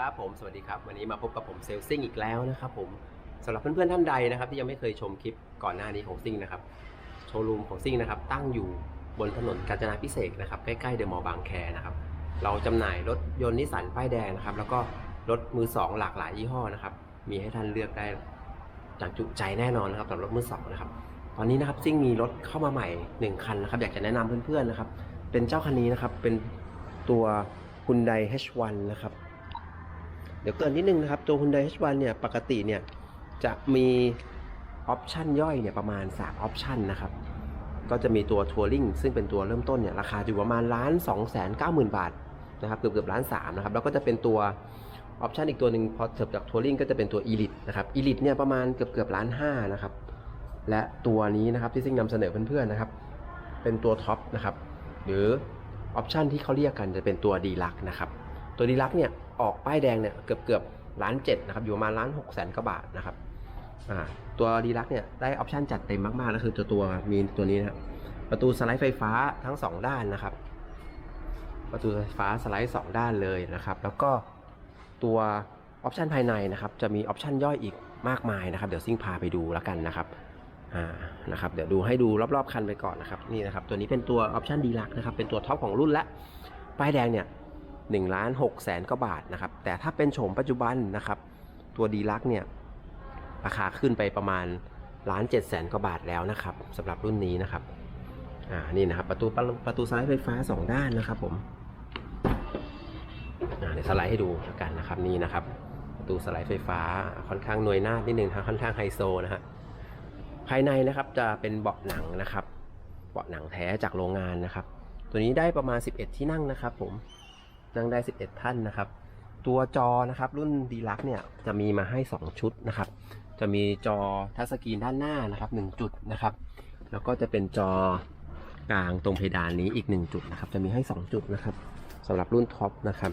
ครับผมสวัสดีครับ วันนี้มาพบกับผมเซลซิ่งอีกแล้วนะครับผมสำหรับเพื่อนๆท่านใดนะครับ ที่ยังไม่เคยชมคลิปก่อนหน้านี้ของซิ่งนะครับโชว์รูมของซิ่งนะครับ ตั้งอยู่บนถนนกาญจนาพิเศษนะครับใกล้ๆเดอะมอลล์บางแคนะครับเราจำหน่ายรถยนต์นิสสันป้ายแดงนะครับ แล้วก็รถมือสองหลากหลายยี่ห้อนะครับ มีให้ท่านเลือกได้จากจุใจแน่นอนนะครับสำหรับรถมือสองนะครับ ตอนนี้นะครับซิ่งมีรถเข้ามาใหม่หนึ่งคันนะครับ อยากจะแนะนำเพื่อนๆนะครับ เป็นเจ้าคันนี้นะครับเป็นตัว Hyundai H1 นะครับ เดี๋ยวเกินนิดนึงนะครับ ตัว Hyundai H1 เนี่ยปกติเนี่ยจะมีออปชันย่อยเนี่ยประมาณ3ออปชันนะครับก็จะมีตัวทัวริงซึ่งเป็นตัวเริ่มต้นเนี่ยราคาอยู่ประมาณล้าน2 9 0 0 0 0บาทนะครับเกือบเกือบล้าน3นะครับแล้วก็จะเป็นตัวออปชันอีกตัวหนึ่งพอเถิบจากทัวริงก็จะเป็นตัว Elite นะครับ Elite เนี่ยประมาณเกือบเกือบล้าน5นะครับและตัวนี้นะครับที่ซิ่งนำเสนอเพื่อนๆนะครับเป็นตัวท็อปนะครับหรือออปชันที่เขาเรียกกันจะเป็นตัวดีลักนะครับ ตัวดีลักเนี่ยออกป้ายแดงเนี่ยเกือบเกือบล้านเจ็ดนะครับอยู่ประมาณล้านหกแสนกว่าบาทนะครับอ่าตัวดีลักเนี่ยได้ออปชันจัดเต็มมากๆก็คือตัวตัวมีตัวนี้นะครับประตูสไลด์ไฟฟ้าทั้ง 2 ด้านนะครับ ประตูไฟฟ้าสไลด์ 2 ด้านเลยนะครับ แล้วก็ตัวออปชันภายในนะครับจะมีออปชันย่อยอีกมากมายนะครับ เดี๋ยวซิ่งพาไปดูแล้วกันนะครับอ่านะครับเดี๋ยวดูให้ดูรอบๆคันไปก่อนนะครับนี่นะครับตัวนี้เป็นตัวออปชันดีลักนะครับเป็นตัวท็อปของรุ่นละป้ายแดงเนี่ย 1ล้าน6แสนกว่าบาทนะครับ แต่ถ้าเป็นโฉมปัจจุบันนะครับ ตัวดีลักเนี่ยราคาขึ้นไปประมาณล้าน7แสนกว่าบาทแล้วนะครับสำหรับรุ่นนี้นะครับอ่านี่นะครับประตูประตูสไลด์ไฟฟ้า 2 ด้านนะครับผมอ่าเดี๋ยวสไลด์ให้ดูแล้วกันนะครับนี่นะครับ ประตูสไลด์ไฟฟ้าค่อนข้างหน่วยหน้านิดนึงค่อนข้างไฮโซนะฮะภายในนะครับจะเป็นเบาะหนังนะครับ เบาะหนังแท้จากโรงงานนะครับ ตัวนี้ได้ประมาณ 11 ที่นั่งนะครับผม นั่งได้ 11 ท่านนะครับ ตัวจอนะครับรุ่นดีลักเนี่ยจะมีมาให้ 2 ชุดนะครับ จะมีจอทัชสกรีนด้านหน้านะครับ1จุดนะครับ แล้วก็จะเป็นจอกลางตรงเพดานนี้อีก 1 จุดนะครับ จะมีให้ 2 จุดนะครับสำหรับรุ่นท็อปนะครับ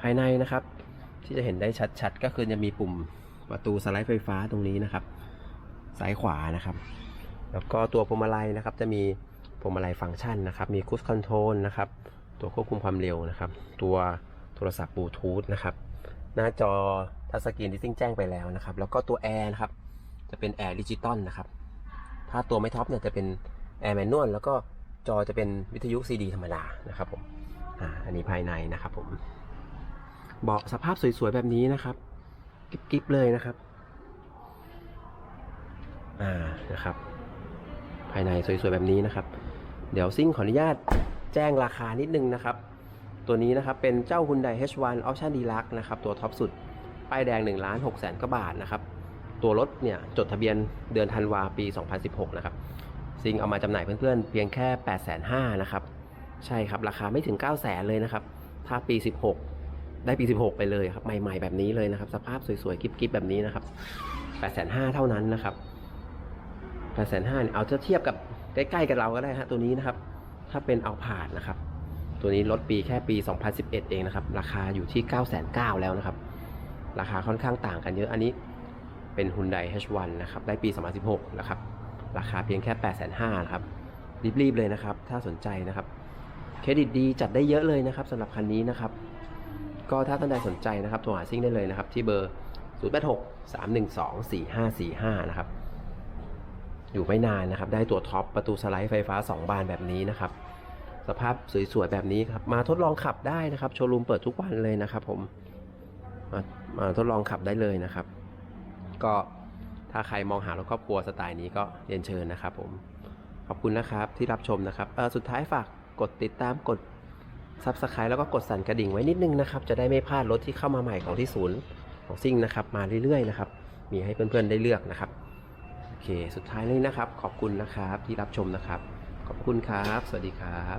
ภายในนะครับที่จะเห็นได้ชัดๆ ก็คือจะมีปุ่มประตูสไลด์ไฟฟ้าตรงนี้นะครับ ซ้ายขวานะครับ แล้วก็ตัวพวงมาลัยนะครับจะมี วงมาลัยฟังก์ชันนะครับ มีคูสคอนโทรลนะครับ ตัวควบคุมความเร็วนะครับ ตัวโทรศัพท์บลูทูธนะครับ หน้าจอทัชสกรีนที่ซิ่งแจ้งไปแล้วนะครับ แล้วก็ตัวแอร์นะครับ จะเป็นแอร์ดิจิตอลนะครับ ถ้าตัวไม่ท็อปเนี่ยจะเป็นแอร์แมนนวลแล้วก็จอจะเป็นวิทยุซีดีธรรมดานะครับผม อ่า อันนี้ภายในนะครับผม เบาะสภาพสวยๆ แบบนี้นะครับ กิ๊บๆ เลยนะครับ อ่า นะครับ ภายในสวยๆ แบบนี้นะครับ เดี๋ยวซิ่งขออนุญาตแจ้งราคานิดนึงนะครับ ตัวนี้นะครับเป็นเจ้า Hyundai H1 Option Deluxe นะครับตัวท็อปสุด ป้ายแดง1ล้าน6แสนกว่าบาทนะครับ ตัวรถเนี่ยจดทะเบียนเดือนธันวาปี 2016 นะครับ ซิงเอามาจำหน่ายเพื่อนๆ เพียงแค่ 8 5 0 0 0นะครับ ใช่ครับราคาไม่ถึง 9 0 0 0 0เลยนะครับ ถ้าปี 16 ได้ปี 16 ไปเลยครับ ใหม่ๆแบบนี้เลยนะครับ สภาพสวยๆกิ๊บๆแบบนี้นะครับ 8 5 0 0 0 เท่านั้นนะครับ 8 5 0 0 0เนี่ยเอาจะเทียบกับ ใกล้ๆกับเราก็ได้ฮะตัวนี้นะครับ ถ้าเป็นเอาผ่านนะครับ ตัวนี้ลดปีแค่ปี 2011 เองนะครับ ราคาอยู่ที่ 9 9 0 0 0แล้วนะครับ ราคาค่อนข้างต่างกันเยอะอันนี้เป็น Hyundai H1 นะครับ ได้ปี 2016 นะครับ ราคาเพียงแค่ 8 5 0 0 0นะครับ รีบๆเลยนะครับ ถ้าสนใจนะครับ เครดิตดีจัดได้เยอะเลยนะครับสำหรับคันนี้นะครับ ก็ถ้าท่านใดสนใจนะครับโทรหาซิ่งได้เลยนะครับ ที่เบอร์ 086 312 4545 นะครับ อยู่ไม่นานนะครับ ได้ตัวท็อปประตูสไลด์ไฟฟ้า 2 บานแบบนี้นะครับ สภาพสวยๆแบบนี้ครับ มาทดลองขับได้นะครับ โชว์รูมเปิดทุกวันเลยนะครับ ผม มามาทดลองขับได้เลยนะครับ ก็ถ้าใครมองหารถครอบครัวสไตล์นี้ก็เรียนเชิญนะครับ ผม ขอบคุณนะครับที่รับชมนะครับสุดท้ายฝากกดติดตามกด Subscribe แล้วก็กดสั่นกระดิ่งไว้นิดนึงนะครับ จะได้ไม่พลาดรถที่เข้ามาใหม่ของที่ศูนย์ของซิ่งนะครับ มาเรื่อยๆนะครับ มีให้เพื่อนๆได้เลือกนะครับ เค สุดท้ายนี้นะครับ ขอบคุณนะครับที่รับชมนะครับ ขอบคุณครับ สวัสดีครับ